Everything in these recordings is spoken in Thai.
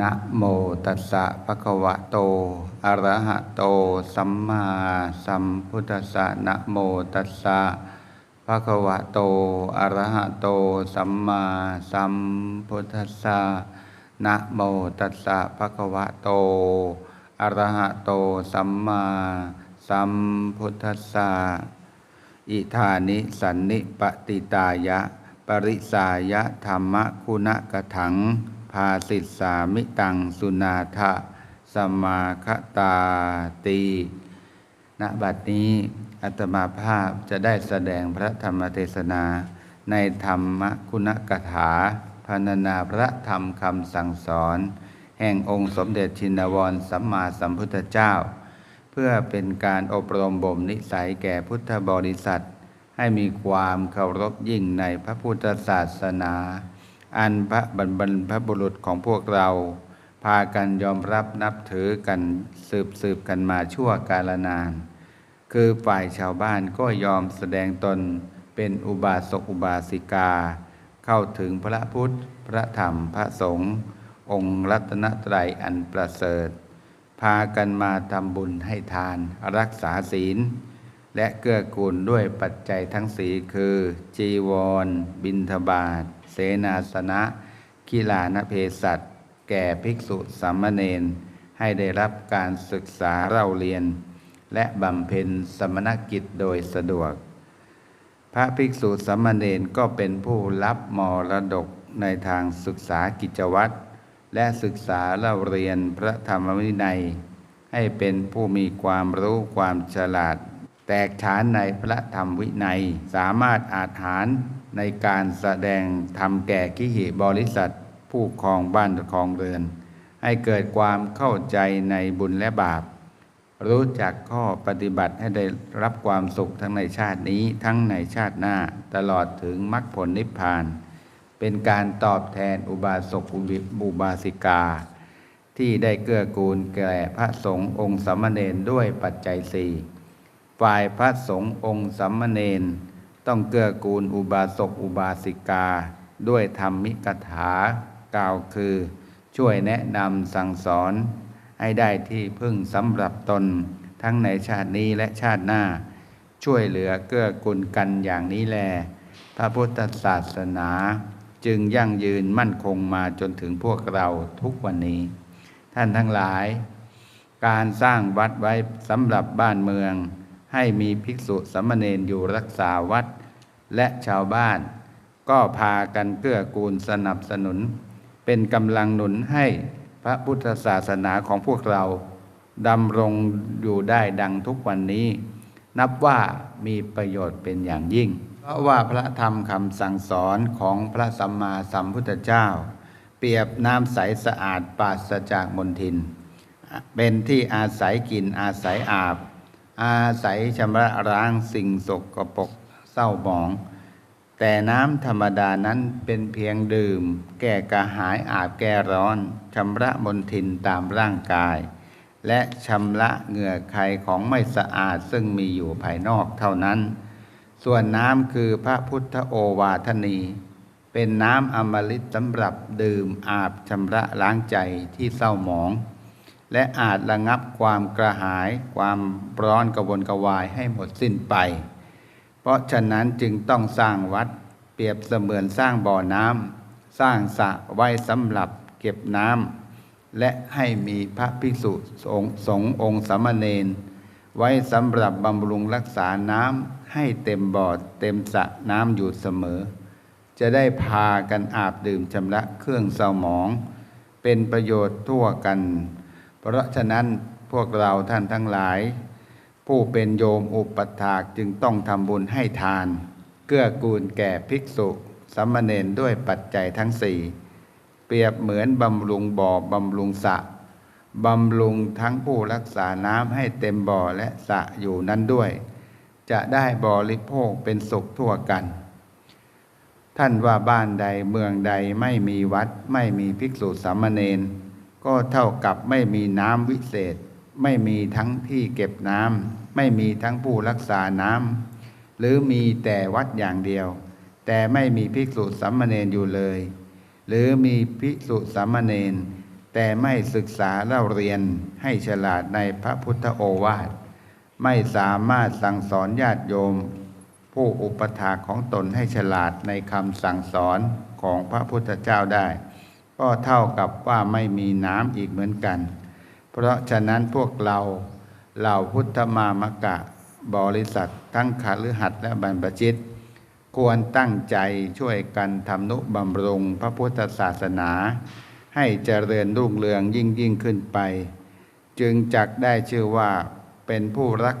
นะโมตัสสะภะคะวะโต อะระหะโต สัมมาสัมพุทธัสสะนะโมตัสสะภะคะวะโต อะระหะโต สัมมาสัมพุทธัสสะนะโมตัสสะภะคะวะโต อะระหะโต สัมมาสัมพุทธัสสะอิธานิสันนิปติตายะ ปริสายะธรรมคุณกถัง ภาสิสสามิตังสุนาทะสมาคตาตีณบัดนี้อัตมาภาพจะได้แสดงพระธรรมเทศนา ในธรรมคุณกถาพรรณนาพระธรรมคำสั่งสอน แห่งองค์สมเด็จชินวรสัมมาสัมพุทธเจ้า เพื่อเป็นการอบรมบ่มนิสัยแก่พุทธบริษัท ให้มีความเคารพยิ่งในพระพุทธศาสนา อันพระบรรบรรพบุรุษของพวกเรา พากันยอมรับนับถือกันสืบสืบกันมาชั่วกาลนาน คือฝ่ายชาวบ้านก็ยอมแสดงตนเป็นอุบาสกอุบาสิกา เข้าถึงพระพุทธ พระธรรมพระสงฆ์องค์รัตนตรัยอันประเสริฐ พากันมาทำบุญให้ทานรักษาศีล และเกื้อกูลด้วยปัจจัยทั้งสีคือ จีวร บิณฑบาต นาสนะกีฬานเพศัตแก่ภิกษุสามเณรให้ได้รับการศึกษาเล่าเรียน และบำเพ็ญสมณกิจโดยสะดวก พระภิกษุสามเณรก็เป็นผู้รับมรดกในทางศึกษากิจวัตรและศึกษาเล่าเรียนพระธรรมวินัย ให้เป็นผู้มีความรู้ความฉลาด แตกฉานในพระธรรมวินัย สามารถอาจหารในการแสดงธรรมแก่กิหิบริษัทผู้ครองบ้านครองเรือน ให้เกิดความเข้าใจในบุญและบาป รู้จักข้อปฏิบัติให้ได้รับความสุขทั้งในชาตินี้ทั้งในชาติหน้าตลอดถึงมรรคผลนิพพาน เป็นการตอบแทนอุบาสกอุบิบุบาสิกา ที่ได้เกื้อกูลแก่พระสงฆ์องค์สามเณรด้วยปัจจัยสี่ ฝ่ายพระสงฆ์องค์สามเณรต้องเกื้อกูลอุบาสกอุบาสิกา ด้วยธรรมิกถากล่าวคือ ช่วยแนะนำสั่งสอน ให้ได้ที่พึ่งสำหรับตน ทั้งในชาตินี้และชาติหน้า ช่วยเหลือเกื้อกูลกันอย่างนี้แล พระพุทธศาสนาจึงยั่งยืนมั่นคงมาจนถึงพวกเราทุกวันนี้ ท่านทั้งหลาย การสร้างวัดไว้สำหรับบ้านเมือง ให้มีภิกษุสามเณรอยู่รักษาวัด และชาวบ้าน ก็พากันเกื้อกูลสนับสนุน เป็นกำลังหนุนให้พระพุทธศาสนาของพวกเราดำรงอยู่ได้ดังทุกวันนี้ นับว่ามีประโยชน์เป็นอย่างยิ่ง เพราะว่าพระธรรมคำสั่งสอนของพระสัมมาสัมพุทธเจ้า เปรียบน้ำใสสะอาดปราศจากมลทิน เป็นที่อาศัยกินอาศัยอาบ อาศัยชำระล้างสิ่งสกปรกเศร้าหมอง แต่น้ำธรรมดานั้นเป็นเพียงดื่ม แก้กระหายอาบแก้ร้อนชำระมลทินตามร่างกาย และชำระเหงื่อใครของไม่สะอาดซึ่งมีอยู่ภายนอกเท่านั้น ส่วนน้ำคือพระพุทธโอวาทนีเป็นน้ำอมฤตสำหรับดื่มอาบชำระล้างใจที่เศร้าหมอง และอาจระงับความกระหาย ความร้อนกระวนกระวายให้หมดสิ้นไป เพราะฉะนั้นจึงต้องสร้างวัด เปรียบเสมือนสร้างบ่อน้ำสร้างสระไว้สำหรับเก็บน้ำและให้มีพระภิกษุสงฆ์องค์สามเณรไว้สำหรับบำรุงรักษาน้ำให้เต็มบ่อเต็มสระน้ำอยู่เสมอ จะได้พากันอาบดื่มชำระเครื่องเศร้าหมอง เป็นประโยชน์ทั่วกัน เพราะฉะนั้นพวกเราท่านทั้งหลาย ผู้เป็นโยมอุปถากจึงต้องทำบุญให้ทาน เกื้อกูลแก่ภิกษุสามเณรด้วยปัจจัยทั้งสี่เปรียบเหมือนบำรุงบ่อบำรุงสระบำรุงทั้งผู้รักษาน้ำให้เต็มบ่อและสระอยู่นั้นด้วย จะได้บริโภคเป็นสุขทั่วกัน ท่านว่าบ้านใดเมืองใดไม่มีวัดไม่มีภิกษุสามเณร ก็เท่ากับไม่มีน้ำวิเศษ ไม่มีทั้งที่เก็บน้ำไม่มีทั้งผู้รักษาน้ำหรือมีแต่วัดอย่างเดียว แต่ไม่มีภิกษุสามเณรอยู่เลย หรือมีภิกษุสามเณรแต่ไม่ศึกษาเล่าเรียนให้ฉลาดในพระพุทธโอวาทไม่สามารถสั่งสอนญาติโยม ผู้อุปถาของตนให้ฉลาดในคำสั่งสอนของพระพุทธเจ้าได้ ก็เท่ากับว่าไม่มีน้ำอีกเหมือนกัน เพราะฉะนั้นพวกเราเหล่าพุทธมามกะบริษัททั้งขาลือหัดและบรรพชิต ควรตั้งใจช่วยกันทำนุบำรุงพระพุทธศาสนา ให้เจริญรุ่งเรืองยิ่งยิ่งขึ้นไป จึงจักได้ชื่อว่าเป็นผู้รัก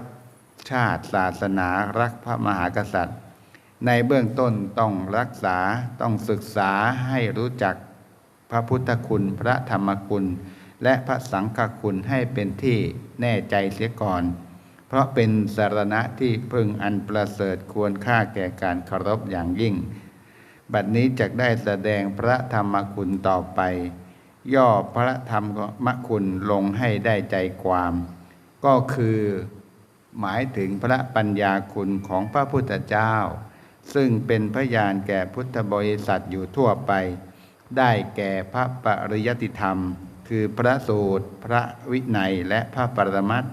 ชาติศาสนารักพระมหากษัตริย์ ในเบื้องต้นต้องรักษาต้องศึกษาให้รู้จัก พระพุทธคุณพระธรรมคุณ และพระสังฆคุณให้เป็นที่แน่ใจเสียก่อน เพราะเป็นสารณะที่พึงอันประเสริฐควรค่าแก่การเคารพอย่างยิ่ง บัดนี้จะได้แสดงพระธรรมคุณต่อไป ย่อพระธรรมคุณลงให้ได้ใจความ ก็คือหมายถึงพระปัญญาคุณของพระพุทธเจ้า ซึ่งเป็นพยานแก่พุทธบริษัทอยู่ทั่วไป ได้แก่พระปริยติธรรม คือพระสูตร พระวินัยและพระปรมัตถ์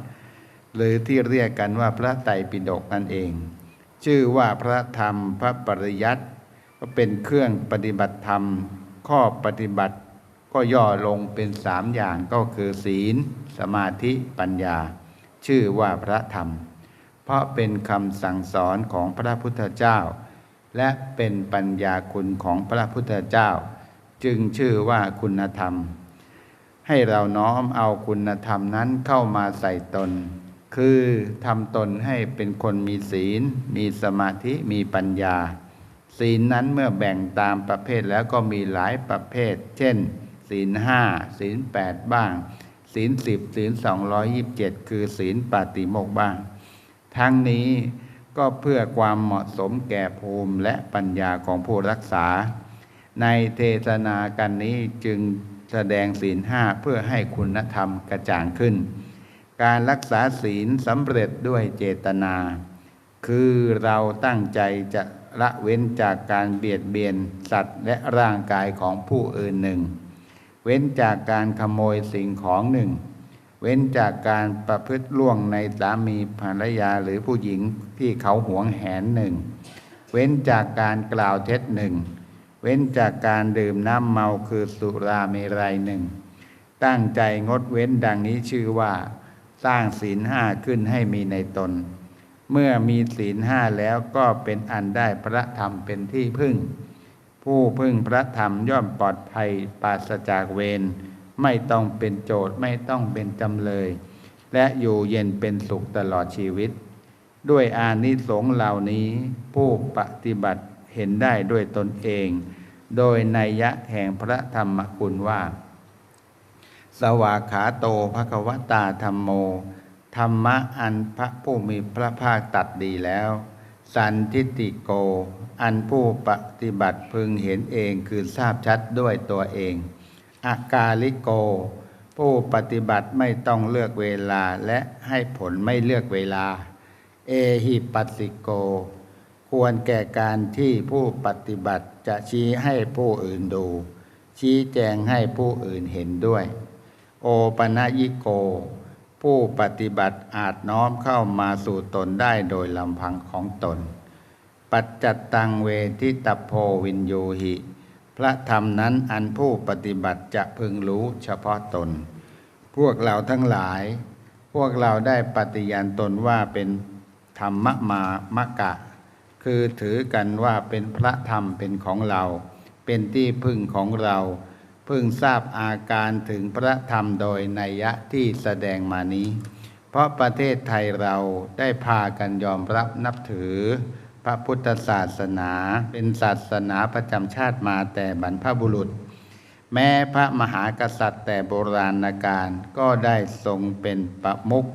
หรือที่เรียกกันว่าพระไตรปิฎกนั่นเอง ชื่อว่าพระธรรมพระปริยัติก็เป็นเครื่องปฏิบัติธรรม ข้อปฏิบัติก็ย่อลงเป็นสามอย่างก็คือศีล สมาธิปัญญา ชื่อว่าพระธรรม เพราะเป็นคำสั่งสอนของพระพุทธเจ้า และเป็นปัญญาคุณของพระพุทธเจ้า จึงชื่อว่าคุณธรรม ให้เราน้อมเอาคุณธรรมนั้นเข้ามาใส่ตน คือทำตนให้เป็นคนมีศีล มีสมาธิมีปัญญา ศีลนั้นเมื่อแบ่งตามประเภทแล้วก็มีหลายประเภท เช่น ศีลห้าศีลแปดบ้าง ศีลสิบศีลสองร้อยยิบเจ็ดคือศีลปาติโมกบ้าง ทั้งนี้ก็เพื่อความเหมาะสมแก่ภูมิและปัญญาของผู้รักษา ในเทศนากันนี้จึงแสดงศีลห้าเพื่อให้คุณธรรมกระจ่างขึ้น การรักษาศีลสำเร็จด้วยเจตนา คือเราตั้งใจจะละเว้นจากการเบียดเบียนสัตว์และร่างกายของผู้อื่นหนึ่ง เว้นจากการขโมยสิ่งของหนึ่ง เว้นจากการประพฤติล่วงในสามีภรรยาหรือผู้หญิงที่เขาหวงแหนหนึ่ง เว้นจากการกล่าวเท็จหนึ่ง เว้นจากการดื่มน้ำเมาคือสุราเมรัยหนึ่ง ตั้งใจงดเว้นดังนี้ชื่อว่า สร้างศีลห้าขึ้นให้มีในตน เมื่อมีศีลห้าแล้วก็เป็นอันได้พระธรรมเป็นที่พึ่ง ผู้พึ่งพระธรรมย่อมปลอดภัยปราศจากเวรไม่ต้องเป็นโจทย์ไม่ต้องเป็นจำเลย และอยู่เย็นเป็นสุขตลอดชีวิต ด้วยอานิสงส์เหล่านี้ผู้ปฏิบัติ เห็นได้ด้วยตนเอง โดยนัยยะแห่งพระธรรมคุณว่า สวากขาโตภควตาธรรมโม ธรรมะอันพระผู้มีพระภาคตัดดีแล้ว สันทิติโก อันผู้ปฏิบัติพึงเห็นเองคือทราบชัดด้วยตัวเองอากาลิโก ผู้ปฏิบัติไม่ต้องเลือกเวลาและให้ผลไม่เลือกเวลา เอหิปัสสิโก ควรแก่การที่ผู้ปฏิบัติจะชี้ให้ผู้อื่นดู ชี้แจงให้ผู้อื่นเห็นด้วย โอปนยิโก ผู้ปฏิบัติอาจน้อมเข้ามาสู่ตนได้โดยลำพังของตน ปัจจัตตังเวทิตโพวินโยหิ พระธรรมนั้นอันผู้ปฏิบัติจะพึงรู้เฉพาะตน พวกเราทั้งหลาย พวกเราได้ปฏิญาณตนว่าเป็นธรรมมามะกะ คือถือกันว่าเป็นพระธรรมเป็นของเรา เป็นที่พึ่งของเราพึ่งทราบอาการถึงพระธรรมโดยนัยยะที่แสดงมานี้ เพราะประเทศไทยเราได้พากันยอมรับนับถือ พระพุทธศาสนาเป็นศาสนาประจำชาติมาแต่บรรพบุรุษ แม้พระมหากษัตริย์แต่โบราณกาลก็ได้ทรงเป็นประมุข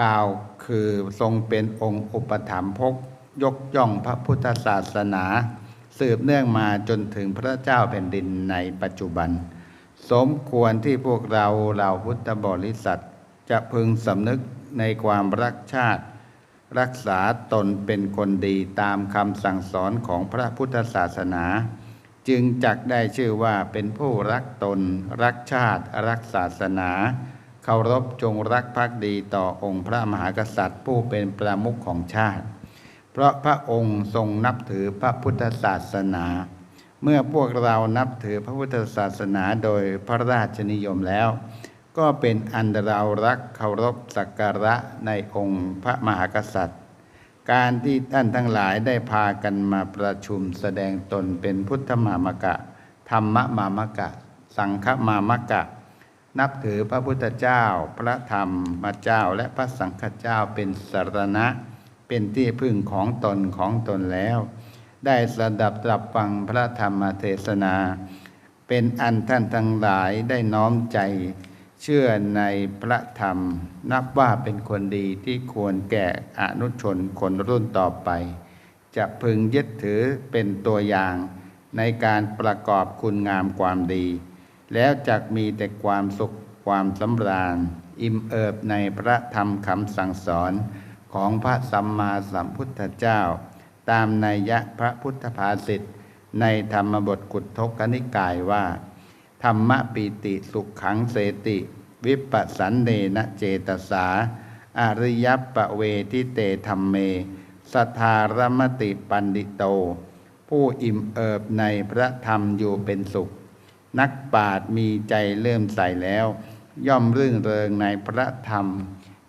กล่าวคือทรงเป็นองค์อุปถัมภก ยกย่องพระพุทธศาสนา สืบเนื่องมาจนถึงพระเจ้าแผ่นดินในปัจจุบัน สมควรที่พวกเราเหล่าพุทธบริษัท จะพึงสำนึกในความรักชาติ รักษาตนเป็นคนดีตามคำสั่งสอนของพระพุทธศาสนา จึงจักได้ชื่อว่าเป็นผู้รักตน รักชาติ รักศาสนาเคารพจงรักภักดีต่อองค์พระมหากษัตริย์ผู้เป็นประมุขของชาติ เพราะพระองค์ทรงนับถือพระพุทธศาสนา เมื่อพวกเรานับถือพระพุทธศาสนาโดยพระราชนิยมแล้ว ก็เป็นอันเรารักเคารพสักการะในองค์พระมหากษัตริย์ การที่ท่านทั้งหลายได้พากันมาประชุมแสดงตนเป็นพุทธมามกะ ธรรมมามกะ สังฆมามกะ นับถือพระพุทธเจ้า พระธรรมมาเจ้าและพระสังฆเจ้าเป็นสรณะ เป็นที่พึ่งของตนของตนแล้ว ได้สดับตรับฟังพระธรรมเทศนา เป็นอันท่านทั้งหลายได้น้อมใจ เชื่อในพระธรรม นับว่าเป็นคนดีที่ควรแก่อนุชนคนรุ่นต่อไป จะพึงยึดถือเป็นตัวอย่างในการประกอบคุณงามความดี แล้วจักมีแต่ความสุขความสำราญ อิ่มเอิบในพระธรรมคำสั่งสอน ของพระสัมมาสัมพุทธเจ้า ตามนัยยะพระพุทธภาษิตในธรรมบทกุฏทกนิกายว่า ธรรมปีติสุขขังเสติ วิปัสสันเนนะเจตสา อริยปะเวทิเตธรรมเม สทธารมติปันดิโต ผู้อิ่มเอิบในพระธรรมอยู่เป็นสุข นักปราชญ์มีใจเริ่มใสแล้ว ย่อมรื่นเริงในพระธรรม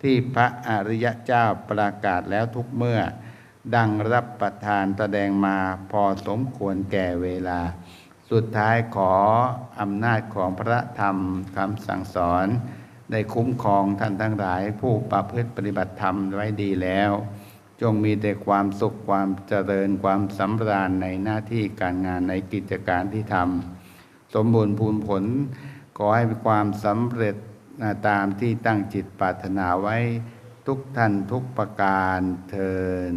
ที่พระอริยเจ้าประกาศแล้วทุกเมื่อ ดังรับประทานแสดงมาพอสมควรแก่เวลา สุดท้ายขออำนาจของพระธรรมคำสั่งสอน ได้คุ้มครองท่านทั้งหลาย ผู้ประพฤติปฏิบัติธรรมไว้ดีแล้ว จงมีแต่ความสุขความเจริญความสำราญในหน้าที่การงานในกิจการที่ทำสมบูรณ์พูนผลขอให้มีความสำเร็จ ตามที่ตั้งจิตปรารถนาไว้ทุกท่านทุกประการเทิน